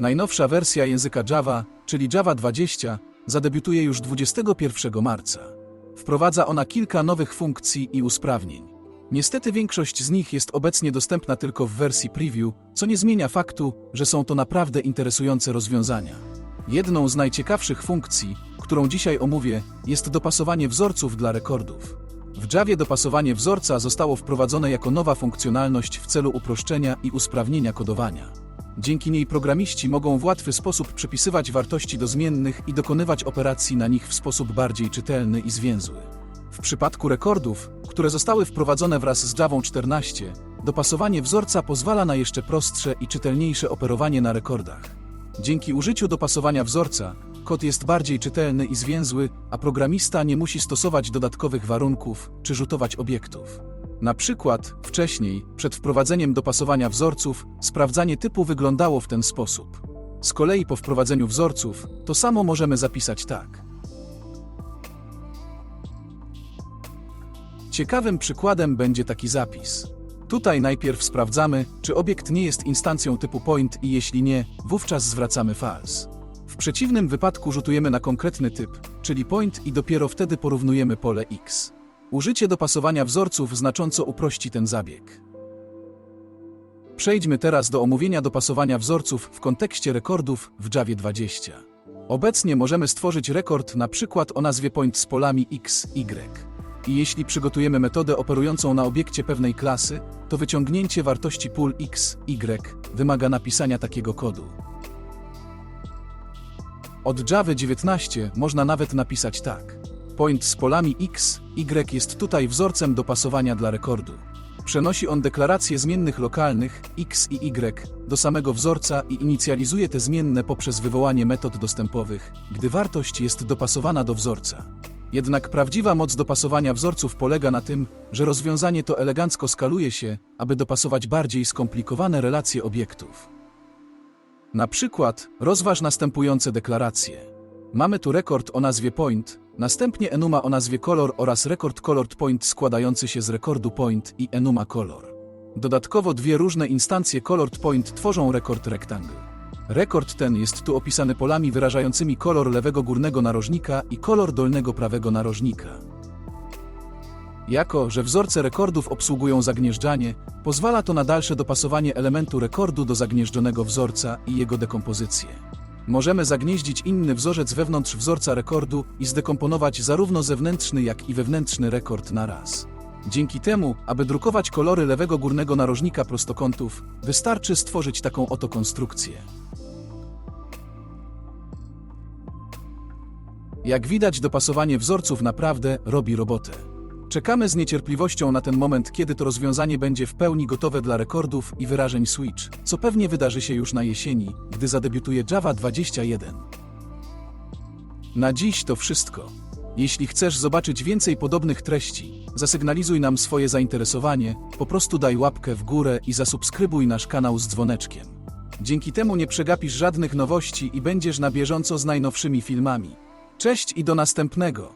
Najnowsza wersja języka Java, czyli Java 20, zadebiutuje już 21 marca. Wprowadza ona kilka nowych funkcji i usprawnień. Niestety większość z nich jest obecnie dostępna tylko w wersji preview, co nie zmienia faktu, że są to naprawdę interesujące rozwiązania. Jedną z najciekawszych funkcji, którą dzisiaj omówię, jest dopasowanie wzorców dla rekordów. W Javie dopasowanie wzorca zostało wprowadzone jako nowa funkcjonalność w celu uproszczenia i usprawnienia kodowania. Dzięki niej programiści mogą w łatwy sposób przypisywać wartości do zmiennych i dokonywać operacji na nich w sposób bardziej czytelny i zwięzły. W przypadku rekordów, które zostały wprowadzone wraz z Java 14, dopasowanie wzorca pozwala na jeszcze prostsze i czytelniejsze operowanie na rekordach. Dzięki użyciu dopasowania wzorca, kod jest bardziej czytelny i zwięzły, a programista nie musi stosować dodatkowych warunków czy rzutować obiektów. Na przykład, wcześniej, przed wprowadzeniem dopasowania wzorców, sprawdzanie typu wyglądało w ten sposób. Z kolei po wprowadzeniu wzorców, to samo możemy zapisać tak. Ciekawym przykładem będzie taki zapis. Tutaj najpierw sprawdzamy, czy obiekt nie jest instancją typu point i jeśli nie, wówczas zwracamy false. W przeciwnym wypadku rzutujemy na konkretny typ, czyli point i dopiero wtedy porównujemy pole x. Użycie dopasowania wzorców znacząco uprości ten zabieg. Przejdźmy teraz do omówienia dopasowania wzorców w kontekście rekordów w Javie 20. Obecnie możemy stworzyć rekord na przykład o nazwie point z polami x, y. I jeśli przygotujemy metodę operującą na obiekcie pewnej klasy, to wyciągnięcie wartości pól x, y wymaga napisania takiego kodu. Od Java 19 można nawet napisać tak. Point z polami x, y jest tutaj wzorcem dopasowania dla rekordu. Przenosi on deklaracje zmiennych lokalnych x i y do samego wzorca i inicjalizuje te zmienne poprzez wywołanie metod dostępowych, gdy wartość jest dopasowana do wzorca. Jednak prawdziwa moc dopasowania wzorców polega na tym, że rozwiązanie to elegancko skaluje się, aby dopasować bardziej skomplikowane relacje obiektów. Na przykład rozważ następujące deklaracje. Mamy tu rekord o nazwie point, następnie enuma o nazwie color oraz rekord colored point składający się z rekordu point i enuma color. Dodatkowo dwie różne instancje colored point tworzą rekord rectangle. Rekord ten jest tu opisany polami wyrażającymi kolor lewego górnego narożnika i kolor dolnego prawego narożnika. Jako, że wzorce rekordów obsługują zagnieżdżanie, pozwala to na dalsze dopasowanie elementu rekordu do zagnieżdżonego wzorca i jego dekompozycję. Możemy zagnieździć inny wzorzec wewnątrz wzorca rekordu i zdekomponować zarówno zewnętrzny, jak i wewnętrzny rekord na raz. Dzięki temu, aby drukować kolory lewego górnego narożnika prostokątów, wystarczy stworzyć taką oto konstrukcję. Jak widać, dopasowanie wzorców naprawdę robi robotę. Czekamy z niecierpliwością na ten moment, kiedy to rozwiązanie będzie w pełni gotowe dla rekordów i wyrażeń Switch, co pewnie wydarzy się już na jesieni, gdy zadebiutuje Java 21. Na dziś to wszystko. Jeśli chcesz zobaczyć więcej podobnych treści, zasygnalizuj nam swoje zainteresowanie, po prostu daj łapkę w górę i zasubskrybuj nasz kanał z dzwoneczkiem. Dzięki temu nie przegapisz żadnych nowości i będziesz na bieżąco z najnowszymi filmami. Cześć i do następnego!